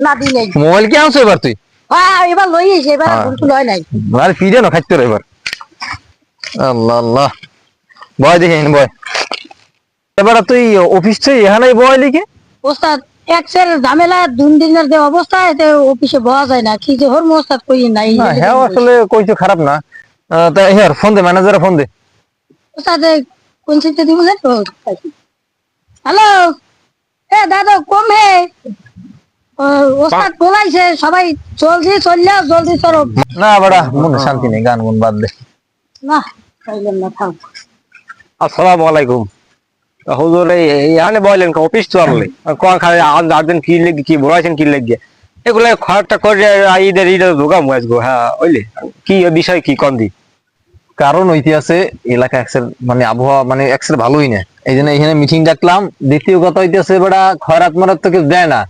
না দি নাই মোবাইল কি আনছো এবার তুই? হ্যাঁ এবার লই এসে এবার হ্যাঁ। লয় নাই। আর ফিরে না খাইতে এবার আল্লাহ আল্লাহ। বয় দেখে এখানে বয়। এবার তুই অফিস থেকে এখানে বয় লিখে ওস্তাদ এক্সের ঝামেলা দুন দিনের যে অবস্থা এতে অফিসে বলা যায় না। কি যে হর ওস্তাদ কই নাই না হ্যাঁ আসলে কইছো খারাপ না। তা ফোন দে ম্যানেজারে ফোন দে। ওস্তাদ কোন সিটে দিব না হ্যালো এ দাদা কম হে। ওস্তাদ বলাইছে সবাই জলদি চললে জলদি চলো। না বাড়া মনে শান্তি নেই গান গুন বাদ দে। না চাইলেন না থাক আসসালামু আলাইকুম। হুজুর এখানে বললেন কি অফিস চললে কোন খালি আজ আর্জেন্ট কি লেগে কি বলাইছেন কি লেগে? এগুলো খরচটা করে ঈদের ঈদের ঢোকা মুয়াজ গো হ্যাঁ ওইলে। কি বিষয় কি কম দি কারণ হইতে আছে এলাকা এক্সেল মানে আবহাওয়া মানে এক্সেল ভালোই না এই জন্য এখানে মিটিং ডাকলাম দ্বিতীয় কথা হইতেছে বেটা খয়রাত মারাত তো কেউ দেয় না।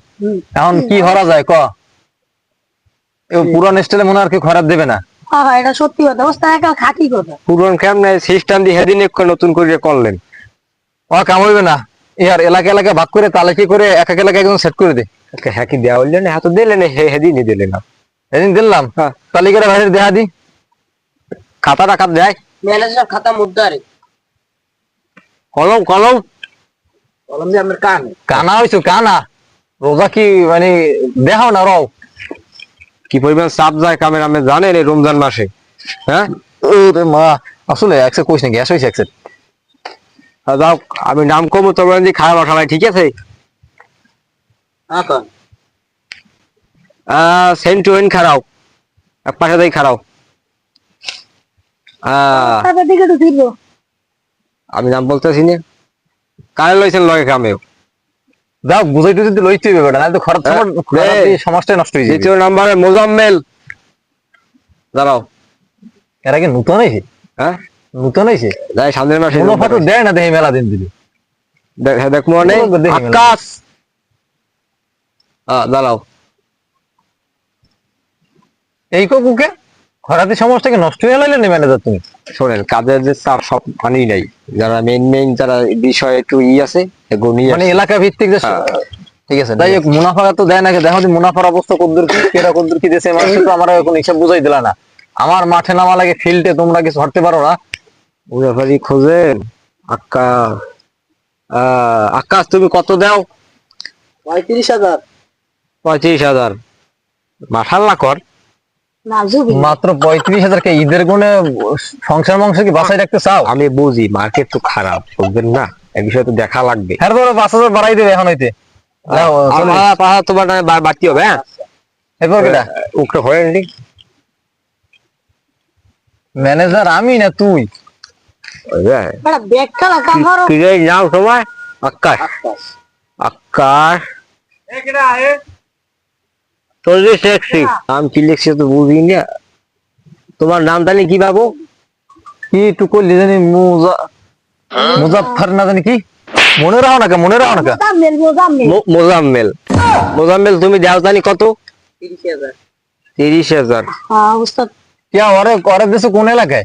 এখন কি করা যায় ক? পুরান স্টাইলে মনে আর কেউ খয়রাত দেবে না। এটা সত্যি কথা। ওস্তাদ একটা খাঁটি কথা। পুরন কেমন সিস্টেম দিয়ে সেদিন একটু নতুন করে করলেন। ও কাম হইবে না। ইয়ার এলাকা এলাকা ভাগ করে তালাকি করে এক এক এলাকা একদম সেট করে দে। হ্যাঁ কি দেওয়া হইলেন হ্যাঁ তো দিলেন সেদিনই দিলেন না। এদিন দিলাম। হ্যাঁ। তালিকাটা বাইরে দেখা দি? খাতা টাকা দেয়। ম্যানেজার খাতা কলম কলম। কলম দিয়ে আমার কান। কানা হইছো কানা। রোজা কি মানে দেখাও না রও কি পরিমাণ চাপ যায় কামের আমি জানেন এই রমজান মাসে? হ্যাঁ? ওরে মা আসলে একসে কইস না গ্যাস হইছে একসে যাও আমি নাম কমু তোমার যে খারাপ আঠালাই ঠিক আছে? এখন আহ সেন্টুয়েন খারাও এক পাশে দিয়ে খারাও। আমি নাম বলতেছি না। কারে লইছেন লগে কামেও যাও বুঝাইতে যদি লইতে হবে বেটা নাহলে তো খরচ। সমাজটাই নষ্ট হয়ে যাবে। দ্বিতীয় নাম্বারে মোজাম্মেল। দাঁড়াও। এর আগে নতুন হয়েছে হ্যাঁ? নতুন হয়েছে যাই সামনের মাসে মুনাফা তো দেয় না দেখি মেলা দিন দিলি দেখ হ্যাঁ, দেখ মনে। আকাশ। দাঁড়াও। এই কুকুকে? খরাতে সমাজটাকে নষ্ট হয়ে লাইলে না ম্যানেজার তুমি। শোনেন কাজের যে চাপ সব মানি নাই। যারা মেইন মেইন যারা বিষয় একটু ই আছে এগুলো নিয়ে মানে এলাকা ভিত্তিক যে হ্যাঁ। ঠিক আছে তাই মুনাফা তো দেয় না দেখো যে মুনাফার অবস্থা কদ্দুর কি কেরা কদ্দুর কি দেশে মানুষ তো আমার এখন হিসাব বুঝাই দিলা না। আমার মাঠে নামা লাগে ফিল্ডে তোমরা কিছু ধরতে পারো না। মুজাফারি খোঁজেন আকাশ আহ, আকাশ তুমি কত দাও? পঁয়ত্রিশ হাজার। পঁয়ত্রিশ হাজার। মাঠাল না কর। মাত্র পঁয়ত্রিশ হাজার কে ঈদের গুণে সংসার মাংস কি বাসায় রাখতে চাও? আমি বুঝি মার্কেট তো খারাপ বুঝবেন না? এই বিষয়ে তো দেখা লাগবে। হ্যাঁ ধরো পাঁচ হাজার বাড়াই দেবে এখন হইতে। যাও, যাও। আমার পাহা তোমার বাড়তি হবে হ্যাঁ? এরপর কেটা? হয়ে নি। ম্যানেজার আমি না তুই? কি রে নাও তোমার আকাশ। আকাশ। চল্লিশ ট্যাক্সি নাম কি লিখছে তো বুঝি না। তোমার নাম জানি কি বাবু? কি করলি জানি মুজা না জানি কি? মনে রাখো না মনে রাখো না মোজাম্মেল মোজাম্মেল। তুমি দাও জানি কত? তিরিশ হাজার। তিরিশ হাজার। হ্যাঁ কিয়া ওরে ওরে দেশে কোন এলাকায়?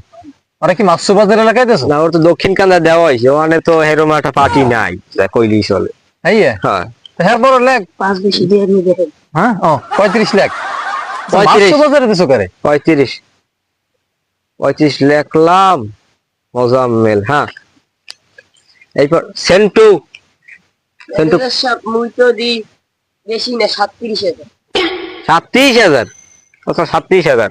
ওরা কি মাসু বাজার এলাকায় দেশো? না ওর তো দক্ষিণ কান্দা দেওয়া হয়েছে ওখানে তো হেরোম একটা পার্টি নাই কইলি চলে। এই হ্যাঁ। হ্যাঁ বড় লেখ পাঁচ বেশি দিয়ে দেখেন হ্যাঁ? ও। পঁয়ত্রিশ লাখ। পঁয়ত্রিশ। বাজারে করে? পঁয়ত্রিশ। পঁয়ত্রিশ লেখলাম মোজাম্মেল হ্যাঁ। এরপর সেন্টু। সেন্টু। ম্যানেজার সাহেব মুই তো দি বেশি না সাতত্রিশ হাজার। সাতত্রিশ হাজার? সাতত্রিশ হাজার।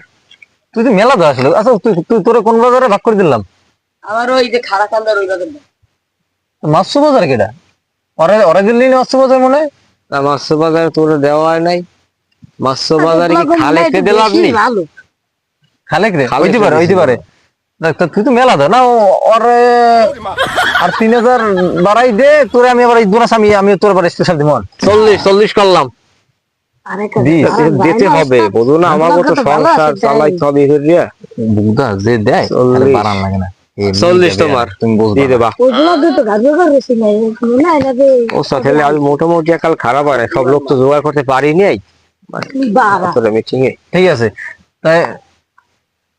তুই তো মেলা আসলে আচ্ছা তুই তুই তোরে কোন বাজারে ভাগ করে দিলাম? আমার ওই যে ওই বাজার। মাসু বাজার কেটা ওরে ওরে দিল্লি মাসু বাজার মনে হয়? না মাস্য বাজারে তোর দেওয়া হয় নাই। মাস্য বাজারে কি খালেকতে দিলাম নি ভালো। খালেক রে খালেক হইতে পারে হইতে পারে। তুই তো মেলা না ওরে আর তিন হাজার বাড়াই দে তোরে আমি আবার দুরাস আমি আমি তোর আবার স্পেশাল দিব। চল্লিশ চল্লিশ করলাম। দিতে হবে বুঝো না আমার মতো সংসার চালাইতে হবে হেরিয়া বুদা যে দেয় বাড়ান লাগে না। চল্লিশ তোমার। দিয়ে দেবা। আমি মোটামুটি কাল খারাপ হয় সব লোক তো জোগাড় করতে পারি নাই। বাবা। মিটিং এ। ঠিক আছে। তাই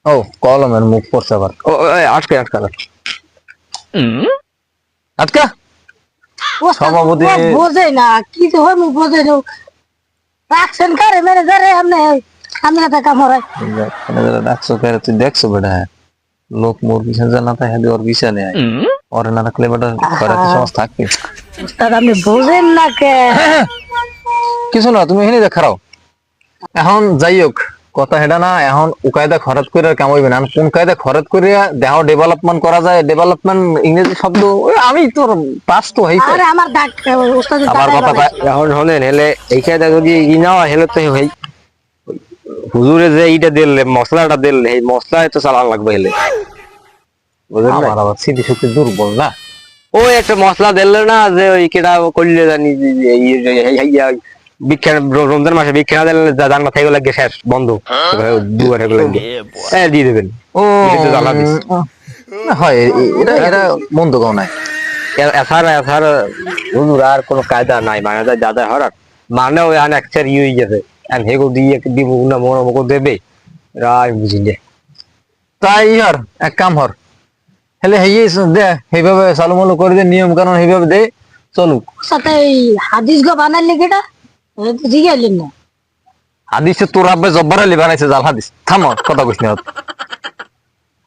ও কলমের মুখ পড়ছে আবার। ও ও, আটকে আটকা না। আজকা সভাপতি- বোঝে না কি যে হয় মুখ বোঝে না। রাখছেন কারে ম্যানেজারে আপনি আমি হাতে কামড়াই ম্যানেজার ডাকছো কে তুই দেখছ বেটা। লোক মোর পিছনে জানা তাই হেদি ওর পিছনে নেয় ওরে না রাখলে বেটা খরাতে সমস্ত থাকবে। উস্তাদ আপনি বুঝেন না কে? কিছু না তুমি এখানে দেখাও। এখন যাই হোক কথা হেডা না এখন উকায়দা খরচ করে আর কামাইবে না। কোন কায়দা খরচ করে দেহ ডেভেলপমেন্ট করা যায়? ডেভেলপমেন্ট ইংরেজি শব্দ আমি তোর পাস তো হই আরে আমার ডাক উস্তাদ আমার কথা এখন শোনেন হেলে এইখানে যদি ই না হয় হেলে তো হই হুজুরে যে এইটা দিলে মশলাটা দিলে এই মশলা তো চালান লাগবে হেলে বুঝলেন আমার আবার স্মৃতি শক্তি দুর্বল না? ওই একটা মশলা দিলে না যে ওই কেটা করলে জানি বিখ্যাত রমজান মাসে বিখ্যাত দিলে লাগে শেষ বন্ধ। হ্যাঁ দিয়ে দেবেন। ও জ্বালা দিস। হয় এটা এটা মন্দ গাও নাই। এছাড়া এছাড়া হুজুর আর কোনো কায়দা নাই মানে যা হরার মানে ওই আন একচার ই হয়ে গেছে। আর হেগো দিয়ে দিব না মনে মতো দেবে। রাই বুঝি নে তাই হর এক কাম হর হেলে হেই দে সেইভাবে চালু করে দে নিয়ম কানুন সেইভাবে দে চলুক। সাথে হাদিস গো বানাইলে কেটা জিগাইলেন না। হাদিসে তোর আব্বে জব্বার আলী বানাইছে জাল হাদিস। থাম কথা কইস না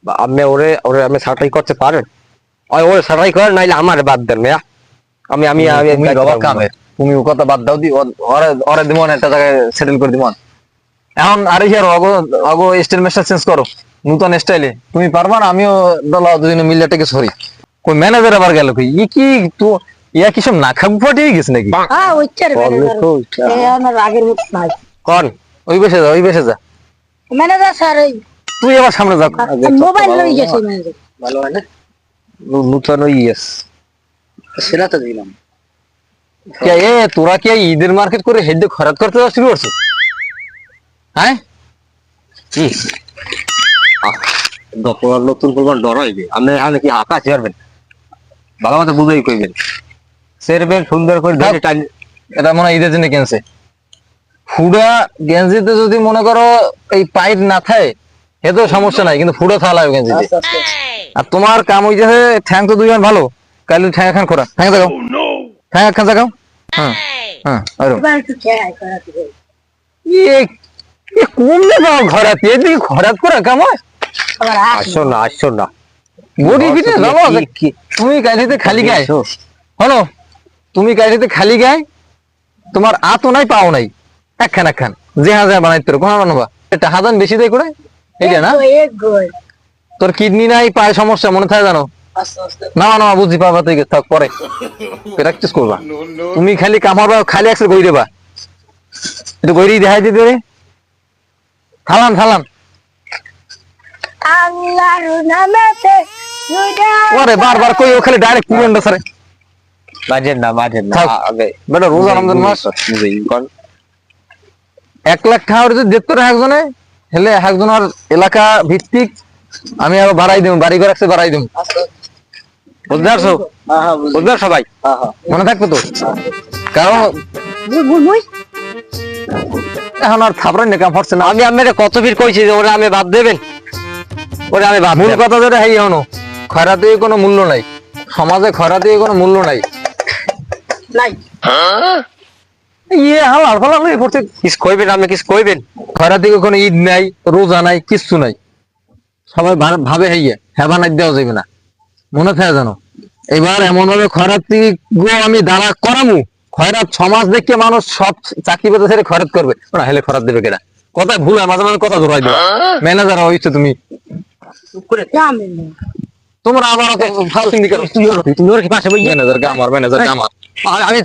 বা আপনি ওরে ওরে আপনি সাটাই করতে পারেন ওই ওরে সাটাই করেন নাইলে আমার বাদ দেন মেয়া। আমি আমি আমি বাবা কামে তুমি ও কথা বাদ দাও দি ওরে ওরে দিমন একটা জায়গায় সেটেল করে দিমন এখন আরে ইয়ার অগো অগো স্টাইল মেশটা চেঞ্জ করো নতুন স্টাইলে তুমি পারবা না আমিও দলা দুজনে মিলে থেকে সরি কই ম্যানেজার আবার গেল কই? ই কি তো ইয়া কি সব না খাবু ফাটিয়ে গেছে নাকি? হ্যাঁ ওইটার ম্যানেজার আগের মত নাই। কোন ওই বেসে যা ওই বেসে যা। ম্যানেজার স্যার এই তুই আবার সামনে যা। মোবাইল লই গেছে ম্যানেজার ভালো হয় না? নু- নূতন ইয়েস সেটা তো দিলাম। কে এ তোরা কি ঈদের মার্কেট করে খরাত করতে যাওয়া শুরু করছ? হ্যাঁ? কি? দপর নতুন করবেন ডরাইবে আপনি এখানে কি আকাশ পারবেন ভালো মতো বুঝাই কইবেন। সেরবেন সুন্দর করে ধরে টান এটা মনে হয় ঈদের জন্য কিনছে। ফুডা গেঞ্জিতে যদি মনে করো এই পাইপ না থাকে এতো সমস্যা নাই কিন্তু ফুডা থালা গেঞ্জিতে। আর তোমার কাম হই যাচ্ছে ঠ্যাং তো দুইজন ভালো কালি ঠ্যাং এখন খোরা। ঠ্যাং দেখাও ঠ্যাং একখান দেখাও হ্যাঁ হ্যাঁ কমলে পাও ঘরাত এদিকে করা হয় আসি না আসো না। বডি তুমি খালি গায়ে। আসো। হলো তুমি খালি গায়ে তোমার আতো নাই পাও নাই। একখান একখান। যে হাজার বানাইতে পারো কোন বানাবা? এটা হাজার বেশি দেয় করে। এইটা না? তোর কিডনি নাই পায়ে সমস্যা মনে থাকে জানো? না না বুঝি পাবা তুই থাক পরে। প্র্যাকটিস করবা। তুমি খালি কামারবা খালি একসাথে গই দেবা? একটু গইরি দেখাই দিতে রে। থালান থালান আল্লাহর নামেতে ওরে বারবার কই ও খালি ডাইরেক্ট পুরনটা সারে বাজেন না বাজেন না আগে বেটা রোজা রমজান মাস। এক লাখ টাকা যদি দেখতে রে একজনে হেলে একজনের এলাকা ভিত্তিক আমি আরও বাড়াই দেব বাড়ি ঘর একসাথে বাড়াই দেব। বুঝতে পারছ? হ্যাঁ হ্যাঁ বুঝতে পারছ সবাই হ্যাঁ হ্যাঁ। মনে থাকবে তো? কারণ এখন আর থাপড়াই না কাম হচ্ছে না। আমি আপনার কত ফির কইছি যে ওরা আমি বাদ দেবেন? ওরা আমি বাদ মূল। কথা যেটা হেই হনো খরাতে কোনো মূল্য নাই। সমাজে খরাতে কোনো মূল্য নাই। নাই। ইয়ে হয়ে কিছু কইবেন আপনি কিছু কইবেন? কোনো ঈদ নাই রোজা নাই কিচ্ছু নাই। সবাই ভাবে হেইয়ে হেবা নাই দেওয়া যাবে না। মনে থাকে জানো এবার এমন ভাবে খরাতি গো আমি দাঁড়া করামু? খয়রাত সমাজ দেখে মানুষ সব চাকরি পেতে ছেড়ে খরাত করবে। ওরা হেলে খরাত দেবে কেনা কথা ভুল হয় মাঝে মাঝে কথা ধরাই দেবে ম্যানেজার হইছো তুমি। না। তোমরা তুমি পাশে ম্যানেজার কে আমার ম্যানেজার আমার। আমি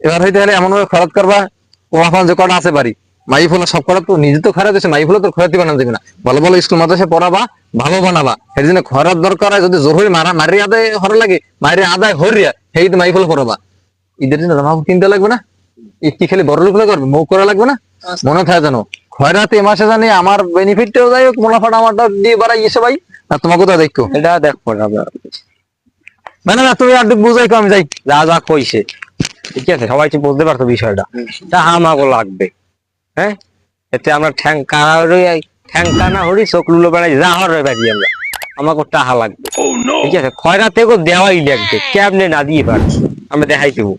এবার হইতে হলে এমন ভাবে খরচ করবা ওয়াফান যে কটা আছে বাড়ি। মাই ফুলা সব করা তো নিজে তো খারাপ আছে মাই ফুলা তো খরাতি বানানো যাবে না। ভালো ভালো স্কুল মাদ্রাসা পড়াবা ভালো বানাবা। এর জন্য খরার দরকার হয় যদি জোর হয়ে মারা মারি আদায় হরে লাগে মারি আদায় হরিয়া সেই তো মাই ফুলা পড়াবা। ঈদের দিনে জামা কিনতে লাগবে না? কি খালি বড় লোক করবে মুখ করা লাগবে না? মনে থাকে জানো খয়রাতে মাসে জানি আমার বেনিফিটটাও যাই হোক মুনাফাটা আমারটা দিয়ে বাড়াই এসে ভাই। আর তোমাকে তো দেখো। এটা দেখো না মানে না তুমি আর বুঝাই কম যাই। যা যা কইছে। ঠিক আছে সবাই বুঝতে পারতো বিষয়টা। তা আমাকে লাগবে। হ্যাঁ? এতে আমরা ঠ্যাং ঠ্যাং কানা হরি চোখ লুলো বেড়াই যা হরে বেড়ি আমরা। আমাকে টাহা লাগবে। ঠিক আছে? খয়রা গো দেওয়াই লাগবে কেমনে না দিয়ে পারছি আমরা দেখাই দেবো।